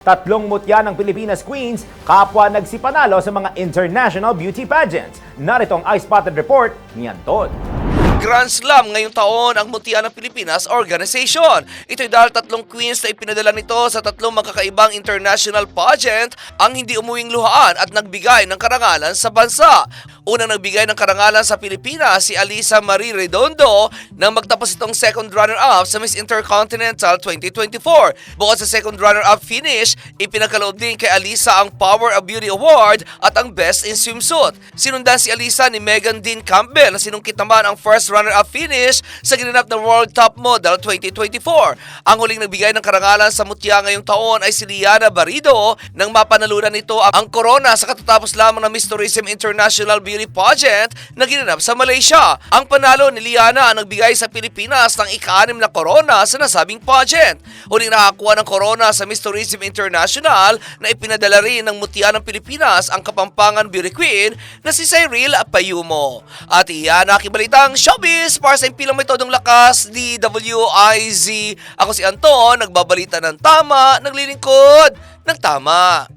Tatlong mutya ng Pilipinas Queens, kapwa nagsipanalo sa mga international beauty pageants. Narito ang Eye Spotted Report ni Anton. Grand Slam ngayong taon ang Mutian ng Pilipinas Organization. Ito'y dahil tatlong queens na ipinadala nito sa tatlong magkakaibang international pageant ang hindi umuwing luhaan at nagbigay ng karangalan sa bansa. Unang nagbigay ng karangalan sa Pilipinas si Alisa Marie Redondo nang magtapos itong second runner-up sa Miss Intercontinental 2024. Bukod sa second runner-up finish, ipinagkaloob din kay Alisa ang Power of Beauty Award at ang Best in Swimsuit. Sinundan si Alisa ni Megan Dean Campbell na sinungkit naman ang first runner-up finish sa ginanap ng World Top Model 2024. Ang huling nagbigay ng karangalan sa mutya ngayong taon ay si Liana Barido nang mapanalunan nito ang corona sa katatapos lamang ng Miss Tourism International Beauty Pageant na ginanap sa Malaysia. Ang panalo ni Liana ang nagbigay sa Pilipinas ng ika-anim na corona sa nasabing pageant. Huling nakakuha ng corona sa Miss Tourism International na ipinadala rin ng mutya ng Pilipinas ang Kapampangan Beauty Queen na si Cyril Payumo. At iyan nakibalitang showbiz para sa impilang metodong lakas DWIZ. Ako si Anton, nagbabalita ng tama, naglilingkod ng tama.